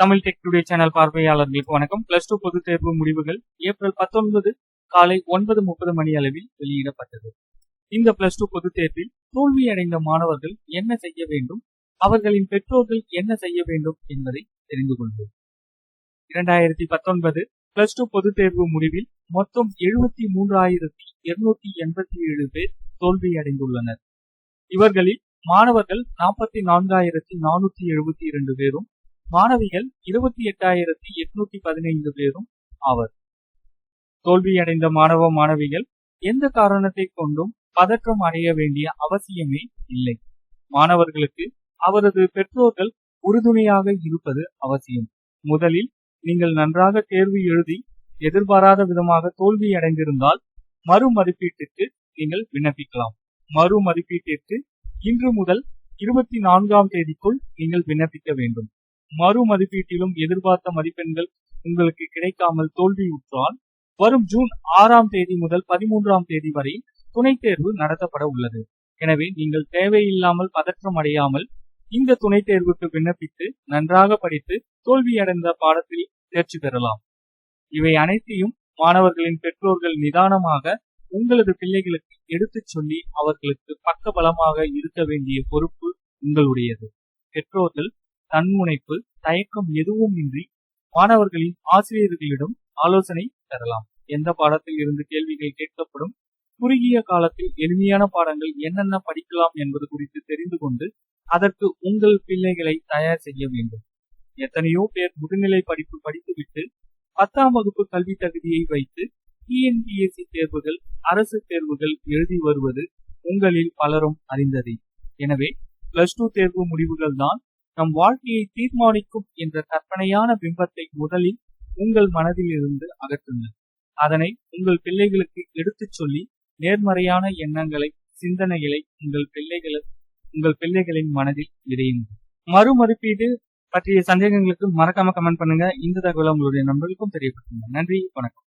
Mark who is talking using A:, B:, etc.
A: Tamil tech today channel பார்வையாளர்களுக்கு வணக்கம். Plus two பொதுத் தேர்வு முடிவுகள் ஏப்ரல் பத்தொன்பது காலை ஒன்பது முப்பது மணி அளவில் வெளியிடப்பட்டது. இந்த பிளஸ் டூ பொதுத் தேர்வில் தோல்வியடைந்த மாணவர்கள் என்ன செய்ய வேண்டும்? அவர்களின் பெற்றோர்கள் என்ன செய்ய வேண்டும் என்பதை தெரிந்து கொள்வோம். இரண்டாயிரத்தி பத்தொன்பது பிளஸ் டூ பொதுத் தேர்வு முடிவில் மொத்தம் எழுபத்தி மூன்றாயிரத்தி இருநூத்தி எண்பத்தி ஏழு பேர் தோல்வியடைந்துள்ளனர். இவர்களில் மாணவர்கள் நாற்பத்தி நான்காயிரத்தி நானூத்தி எழுபத்தி இரண்டு பேரும் மாணவிகள் இருபத்தி எட்டாயிரத்தி எட்நூத்தி பதினைந்து பேரும் ஆவர். தோல்வியடைந்த மாணவ மாணவிகள் எந்த காரணத்தை கொண்டும் பதற்றம் அடைய வேண்டிய அவசியமே இல்லை. மாணவர்களுக்கு அவரது பெற்றோர்கள் உறுதுணையாக இருப்பது அவசியம். முதலில் நீங்கள் நன்றாக தேர்வு எழுதி எதிர்பாராத விதமாக தோல்வி அடைந்திருந்தால் மறு மதிப்பீட்டிற்கு நீங்கள் விண்ணப்பிக்கலாம். மறு மதிப்பீட்டிற்கு இன்று முதல் இருபத்தி நான்காம் தேதிக்குள் நீங்கள் விண்ணப்பிக்க வேண்டும். மறு மதிப்பீட்டிலும் எதிர்பார்த்த மதிப்பெண்கள் உங்களுக்கு கிடைக்காமல் தோல்வியுற்றால் வரும் ஜூன் ஆறாம் தேதி முதல் பதிமூன்றாம் தேதி வரை துணைத் தேர்வு நடத்தப்பட உள்ளது. எனவே நீங்கள் தேவையில்லாமல் பதற்றம் அடையாமல் இந்த துணைத் தேர்வுக்கு விண்ணப்பித்து நன்றாக படித்து தோல்வியடைந்த பாடத்தில் தேர்ச்சி பெறலாம். இவை அனைத்தையும் மாணவர்களின் பெற்றோர்கள் நிதானமாக உங்களது பிள்ளைகளுக்கு எடுத்துச் சொல்லி அவர்களுக்கு பக்க பலமாக இருக்க வேண்டிய பொறுப்பு உங்களுடையது. பெற்றோர்கள் தன்முனைப்பு தயக்கம் எதுவும் இன்றி மாணவர்களின் ஆசிரியர்களிடம் ஆலோசனை பெறலாம். எந்த பாடத்தில் இருந்து கேள்விகள் கேட்கப்படும் குறுகிய காலத்தில் எளிமையான பாடங்கள் என்னென்ன படிக்கலாம் என்பது குறித்து தெரிந்து கொண்டு அதற்கு உங்கள் பிள்ளைகளை தயார் செய்ய வேண்டும். எத்தனையோ பேர் முதுநிலை படிப்பு படித்துவிட்டு பத்தாம் வகுப்பு கல்வி தகுதியை வைத்து டிஎன்பிஎஸ்சி தேர்வுகள் அரசு தேர்வுகள் எழுதி வருவது உங்களில் பலரும் அறிந்ததே. எனவே பிளஸ் டூ தேர்வு முடிவுகள் தான் நம் வாழ்க்கையை தீர்மானிக்கும் என்ற கற்பனையான பிம்பத்தை முதலில் உங்கள் மனதிலிருந்து அகற்றுங்கள். அதனை உங்கள் பிள்ளைகளுக்கு எடுத்துச் சொல்லி நேர்மறையான எண்ணங்களை சிந்தனைகளை உங்கள் பிள்ளைகள் உங்கள் பிள்ளைகளின் மனதில் விதையுங்கள் மறுமதிப்பீடு பற்றிய சந்தேகங்களுக்கு மறக்காம கமெண்ட் பண்ணுங்க. இந்த தகவலை உங்களுடைய நண்பர்களுக்கும் தெரியப்படுத்துங்க. நன்றி. வணக்கம்.